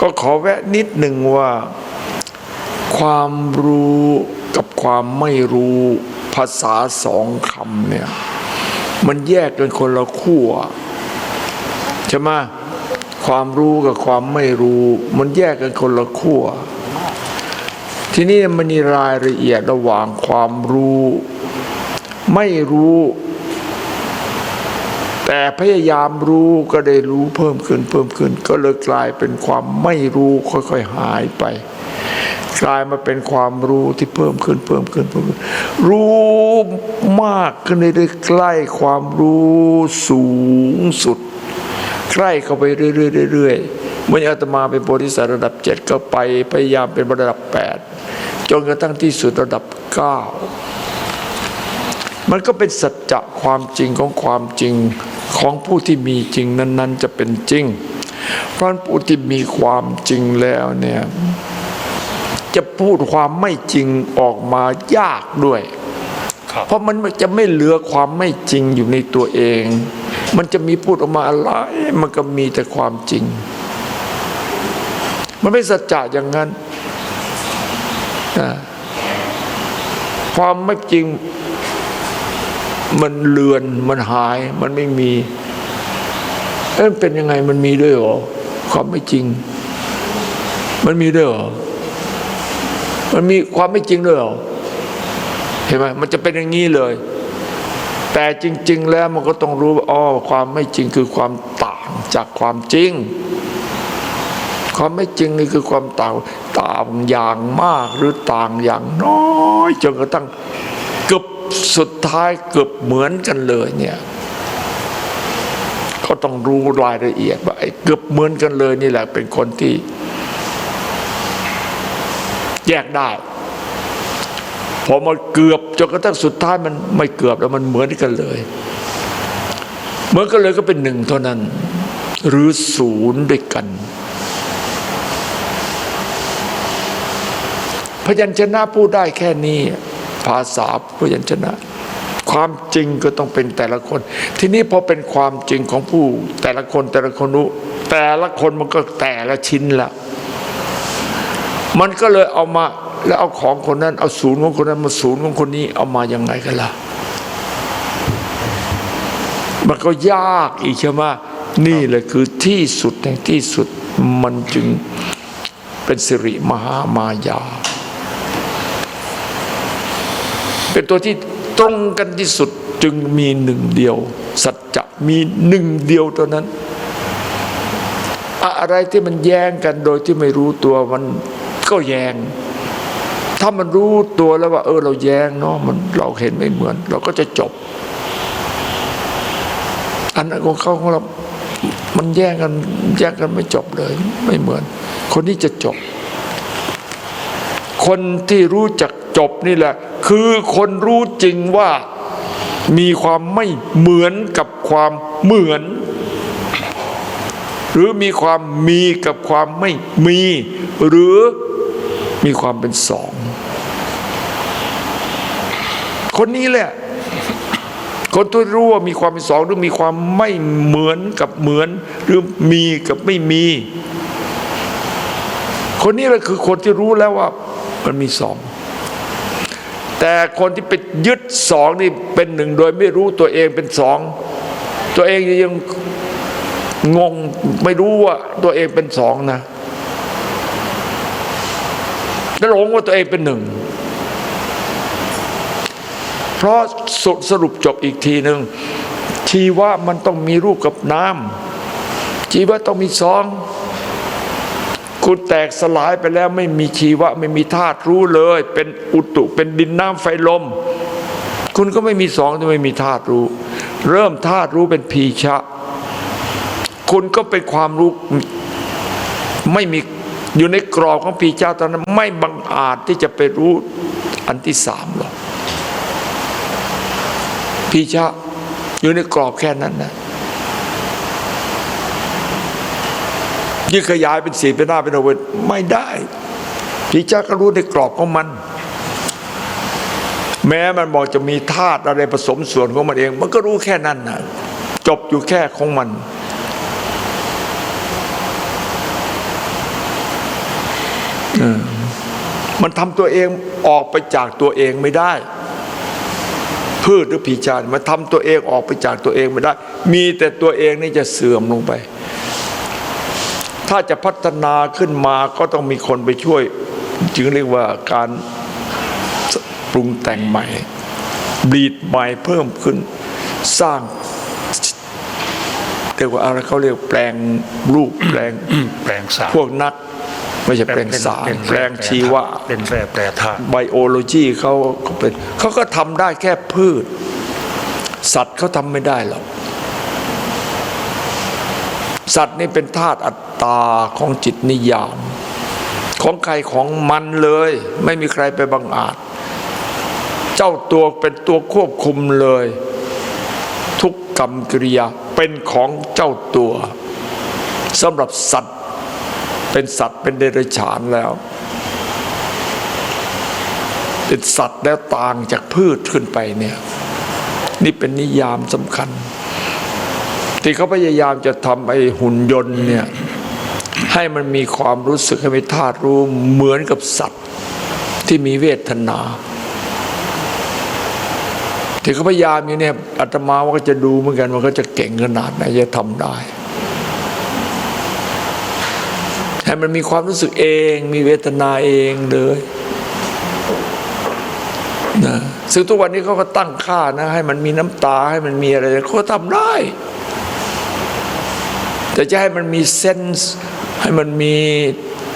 ก็ขอแวะนิดหนึ่งว่า ความรู้กับความไม่รู้ภาษาสองคำเนี่ย มันแยกกันคนละขั้วใช่ไหมความรู้กับความไม่รู้ มันแยกกันคนละขั้วทีนี้มันมีรายละเอียดระหว่างความรู้ ไม่รู้ แต่พยายามรู้ก็ได้รู้เพิ่มขึ้นเพิ่มขึ้น ก็เลยกลายเป็นความไม่รู้ค่อยๆหายไป กลายมาเป็นความรู้ที่เพิ่มขึ้นเพิ่มขึ้นเพิ่มขึ้น รู้มากขึ้นเรื่อยๆใกล้ความรู้สูงสุด ใกล้เข้าไปเรื่อยๆเมื่ออาตมาเป็นโพธิสัตว์ระดับเจ็ดก็ไปพยายามเป็นระดับแปดจนกระทั่งที่สุดระดับเก้า มันก็เป็นสัจจะความจริงของความจริงของผู้ที่มีจริงนั้น ๆ จะเป็นจริง เพราะฉะนั้นผู้ที่มีความจริงแล้วเนี่ยจะพูดความไม่จริงออกมายากด้วยครับเพราะมันจะไม่เหลือความไม่จริงอยู่ในตัวเอง มันจะมีพูดออกมาอะไร มันก็มีแต่ความจริง มันไม่สัจจะอย่างนั้นนะความไม่จริง มันเลือนมันหาย มันไม่มีเอ๊ะมันเป็นยังไงมันมีด้วยหรอความไม่จริง มันมีด้วยหรอมันมีความไม่จริงด้วยหรอเห็นไหมมันจะเป็นอย่างนี้เลย แต่จริง ๆ แล้วมันก็ต้องรู้ว่าอ๋อความไม่จริงคือความต่างจากความจริง ความไม่จริงนี่คือความต่างต่างอย่างมากหรือต่างอย่างน้อยจนกระทั่ง สุดท้ายเกือบเหมือนกันเลยเนี่ย ก็ต้องรู้รายละเอียดว่าไอ้เกือบเหมือนกันเลยนี่แหละเป็นคนที่ แยกได้พอมาเกือบจนกระทั่งสุดท้ายมันไม่เกือบแล้วมันเหมือนกันเลย เหมือนกันเลยก็เป็นหนึ่งเท่านั้น หรือศูนย์ด้วยกันพยัญชนะพูดได้แค่นี้ ภาษาพยัญชนะ ความจริงก็ต้องเป็นแต่ละคน ทีนี้พอเป็นความจริงของผู้ แต่ละคนแต่ละคนรู้แต่ละคนมันก็แต่ละชิ้นละมันก็เลยเอามาแล้วเอาของคนนั้นเอาศูนย์ของคนนั้นมาศูนย์ของคนนี้เอามายังไงกันล่ะมันก็ยากอีกใช่ไหมนี่แหละคือที่สุดแห่งที่สุดมันจึงเป็นสิริมหามายา เป็นตัวที่ตรงกันที่สุดจึงมีหนึ่งเดียว สัจจะมีหนึ่งเดียวเท่านั้น อะไรที่มันแย้งกันโดยที่ไม่รู้ตัวมันก็แย้งถ้ามันรู้ตัวแล้วว่า เออเราแย้งเนาะมันเราเห็นไม่เหมือน เราก็จะจบ อันนั้นของเขาของเรา มันแย่งกันแย่งกันไม่จบเลย ไม่เหมือน คนนี้จะจบ คนที่รู้จักจบนี่แหละ คือคนรู้จริงว่ามีความไม่เหมือนกับความเหมือน หรือมีความมีกับความไม่มี หรือมีความเป็นสอง คนนี้แหละ คนที่รู้ว่ามีความเป็นสองหรือมีความไม่เหมือนกับเหมือน หรือมีกับไม่มี คนนี้แหละคือคนที่รู้แล้วว่ามันมีสอง แต่คนที่ไปยึดสองนี่เป็นหนึ่งโดยไม่รู้ตัวเองเป็นสอง ตัวเองยังงงไม่รู้ว่าตัวเองเป็นสองนะแล้วหลงว่าตัวเองเป็นหนึ่ง เพราะสสรุปจบอีกทีหนึ่งชีวะมันต้องมีรูปกับน้ำชีวะต้องมีสอง คุณแตกสลายไปแล้วไม่มีชีวะ ไม่มีธาตุรู้เลย เป็นอุตุเป็นดินน้ำไฟลม คุณก็ไม่มีสองที่ไม่มีธาตุรู้ เริ่มธาตุรู้เป็นพีชะ คุณก็เป็นความรู้ไม่มีอยู่ในกรอบของพีชะตอนนั้นไม่บังอาจที่จะไปรู้อันที่สามหรอกพีชะอยู่ในกรอบแค่นั้นนะ ยิ่งขยายเป็นสีเป็นหน้าเป็นโอเวนไม่ได้พีชะก็รู้ในกรอบของมัน แม้มันบอกจะมีธาตุอะไรผสมส่วนของมันเอง มันก็รู้แค่นั้นนะจบอยู่แค่ของมัน มันทำตัวเองออกไปจากตัวเองไม่ได้ พืชหรือผีจานมันทำตัวเองออกไปจากตัวเองไม่ได้ มีแต่ตัวเองนี่จะเสื่อมลงไป ถ้าจะพัฒนาขึ้นมาก็ต้องมีคนไปช่วย จึงเรียกว่าการปรุงแต่งใหม่บีดใหม่เพิ่มขึ้นสร้างเรียกว่าอะไรเขาเรียกแปลงรูปแปลงแปลงสารพวกนัก ไม่ใช่แปลงสารเป็นแปลงชีวะเป็นแร่แปรธาตุไบโอโลจีเขาเขาเป็นเขาก็ทำได้แค่พืช สัตว์เขาทำไม่ได้หรอก สัตว์นี่เป็นธาตุอัตตาของจิตนิยาม ของใครของมันเลย ไม่มีใครไปบังอาจ เจ้าตัวเป็นตัวควบคุมเลย ทุกกรรมกิริยาเป็นของเจ้าตัวสำหรับสัตว์เป็นสัตว์เป็นเดรัจฉานแล้วเป็นสัตว์แล้วต่างจากพืชขึ้นไปเนี่ย นี่เป็นนิยามสำคัญ ที่เขาพยายามจะทำไอ้หุ่นยนต์เนี่ยให้มันมีความรู้สึกให้มีธาตุรู้เหมือนกับสัตว์ที่มีเวทนา ที่เขาพยายามอยู่เนี่ยอาตมาว่าก็จะดูเหมือนกันว่าเขาจะเก่งขนาดไหนจะทำได้ให้มันมีความรู้สึกเอง มีเวทนาเองเลยนะซึ่งทุกวันนี้เขาก็ตั้งค่านะ ให้มันมีน้ำตาให้มันมีอะไรเขาทำได้ แต่จะให้มันมีเซนส์ให้มันมี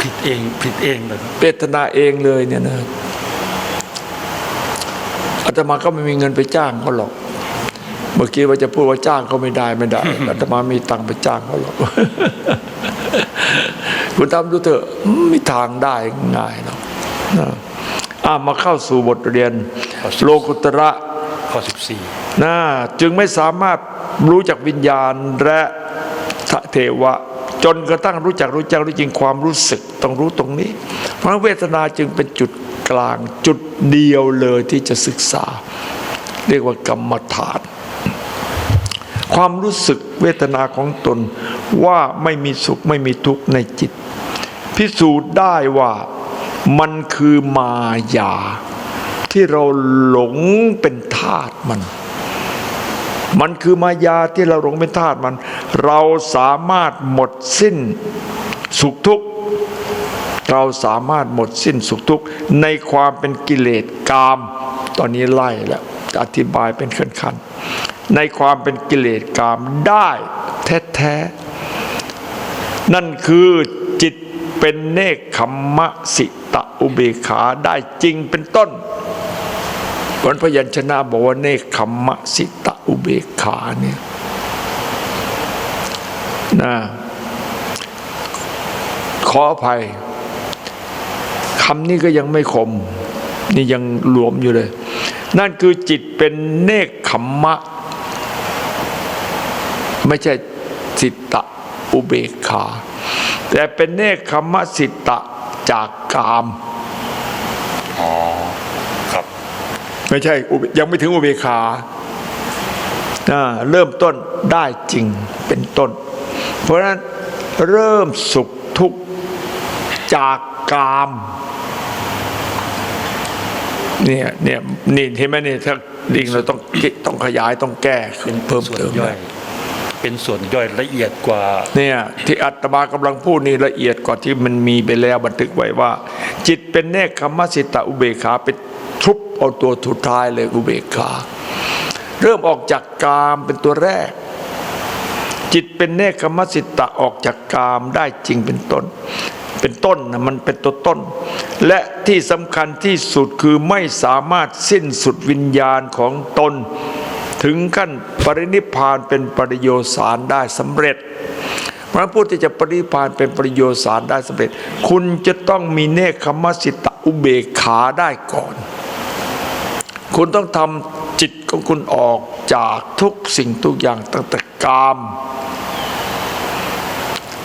ผิดเองผิดเองเลยเวทนาเองเลยเนี่ยนะอาตมาก็ไม่มีเงินไปจ้างเขาหรอก เมื่อกี้ว่าจะพูดว่าจ้างเขาไม่ได้ไม่ได้อาตมามีตังค์ไปจ้างเขาหรอกคุณทำดูเถอะไม่ทางได้ง่ายหรอกนะอะมาเข้าสู่บทเรียน โลกุตระข้อนะจึงไม่สามารถรู้จักวิญญาณและ ทะเทวะ จนกระทั่งรู้จักรู้จักรู้จริงความรู้สึกต้องรู้ตรงนี้ เพราะเวทนาจึงเป็นจุดกลางจุดเดียวเลยที่จะศึกษา เรียกว่ากรรมฐาน ความรู้สึกเวทนาของตนว่าไม่มีสุขไม่มีทุกข์ในจิต พิสูจน์ได้ว่ามันคือมายา ที่เราหลงเป็นทาสมัน มันคือมายาที่เราหลงเป็นทาสมัน เราสามารถหมดสิ้นสุขทุกข์เราสามารถหมดสิ้นสุขทุกข์ในความเป็นกิเลสกาม ตอนนี้ไล่แล้วจะอธิบายเป็นขั้นๆในความเป็นกิเลสกามได้แท้ๆนั่นคือจิตเป็นเนคขมมะสิตะอุเบขาได้จริงเป็นต้นวันพยัญชนะบอกว่าเนคขมมะสิตะอุเบขาเนี่ย นะขออภัยคำนี้ก็ยังไม่คม นี่ยังหลวมอยู่เลย นั่นคือจิตเป็นเนคขมมะ ไม่ใช่สิตะอุเบกขา แต่เป็นเนคขมมะสิตะจากกาม14อ๋อครับ ไม่ใช่อุเบยังไม่ถึงอุเบกขาอ่าเริ่มต้นได้จริงเป็นต้น เพราะฉะนั้นเริ่มสุขทุกข์จากกามเนี่ยเนี่ยนี่เห็นไหมเนี่ยถ้าลิงเราต้องคิดต้องขยายต้องแก้เป็นเพิ่มส่วนเติมย่อยเป็นส่วนย่อยละเอียดกว่าเนี่ยที่อาตมากำลังพูดนี่ละเอียดกว่าที่มันมีไปแล้วบันทึกไว้ว่า จิตเป็นเนคขมสิตะอุเบกขาเป็นทุบเอาตัวทุดท้ายเลยอุเบกขาเริ่มออกจากกามเป็นตัวแรก จิตเป็นเนคขมสิตะออกจากกามได้จริงเป็นต้น เป็นต้นนะมันเป็นตัวต้น และที่สำคัญที่สุดคือไม่สามารถสิ้นสุดวิญญาณของตน ถึงขั้นปรินิพานเป็นปริโยสารได้สำเร็จพระพุทธจะปรินิพพานเป็นปริโยสารได้สำเร็จ คุณจะต้องมีเนคขมสิตะอุเบกขาได้ก่อน คุณต้องทำจิตของคุณออกจากทุกสิ่งทุกอย่างตั้งแต่ กาม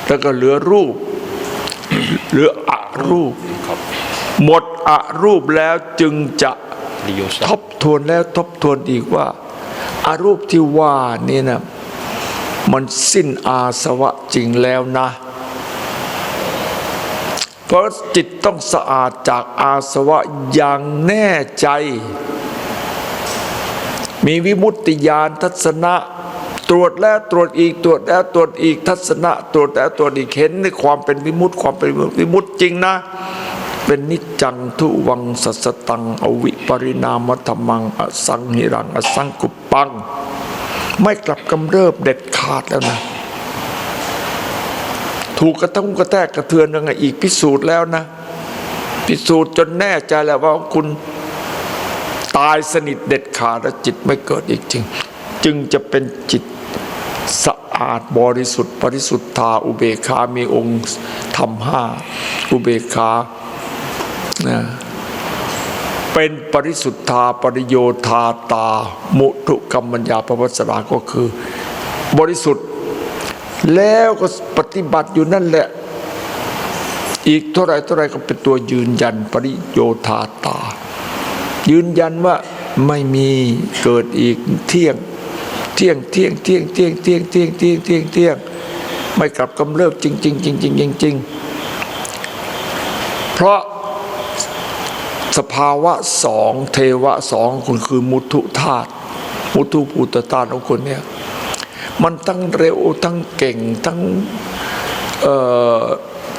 แล้วก็เหลือรูป เหลืออรูปครับหมดอรูปแล้วจึงจะริโยทสับทวนแล้วทบทวนอีกว่าอารูปที่ว่านี่นะมันสิ้นอาสวะจริงแล้วนะ เพราะจิตต้องสะอาดจากอาสวะอย่างแน่ใจ มีวิมุตติญาณทัศนะ ตรวจแล้วตรวจอีกตรวจแล้วตรวจอีกทัศนะตรวจแล้วตรวจอีกเห็นในความเป็นวิมุตติความเป็นวิมุตติจริงนะ เป็นนิจจังทุวังสัสตัง อวิปริณามธรรมังอสังหิรังอสังกุปปัง ไม่กลับกำเริบเด็ดขาดแล้วนะ ถูกกระตุ้งกระแทกกระเทือนยังไงอีกพิสูจน์แล้วนะ พิสูจน์จนแน่ใจแล้วว่าคุณตายสนิทเด็ดขาดและจิตไม่เกิดอีกจริง จึงจะเป็นจิต สะอาดบริสุทธิ์บริสุทธาอุเบกขามีองค์ธรรมห้าอุเบกขานะเป็นปริสุทธาปริโยธาตา มุทุกรรมัญญาปวัสราก็คือ บริสุทธิ์แล้วก็ปฏิบัติอยู่นั่นแหละ อีกเท่าไรเท่าไรก็เป็นตัวยืนยันปริโยธาตา ยืนยันว่าไม่มีเกิดอีกเที่ยง เที่ยงเที่ยงเที่ยงเที่ยงเที่ยงเที่ยงเที่ยงเที่ยงเที่ยงไม่กลับกำเริบจริงจริงจริงจริงจริงจริงเพราะสภาวะสองเทวะสองคุณคือมุทุธาตุมุทุภูตธาตุของคนเนี่ยมันทั้งเร็วทั้งเก่งทั้ง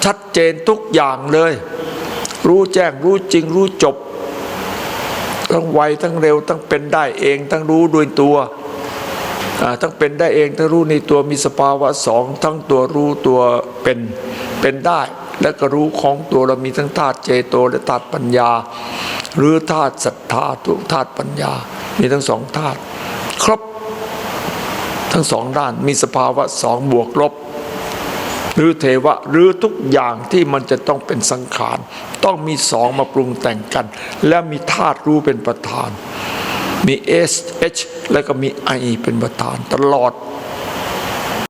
ชัดเจนทุกอย่างเลย รู้แจ้งรู้จริงรู้จบ ทั้งไวทั้งเร็วทั้งเป็นได้เอง ทั้งรู้ด้วยตัว ทั้งเป็นได้เองทั้งรู้ในตัวมีสภาวะสองทั้งตัวรู้ตัวเป็นเป็นได้ และก็รู้ของตัวเรามีทั้งธาตุเจโตและธาตุปัญญา หรือธาตุศรัทธาทุกธาตุปัญญา มีทั้งสองธาตุครบทั้งสองด้านมีสภาวะสองบวกลบ หรือเทวะหรือทุกอย่างที่มันจะต้องเป็นสังขาร ต้องมีสองมาปรุงแต่งกัน และมีธาตุรู้เป็นประธาน มี S H แล้วก็มีไอเป็นประธานตลอด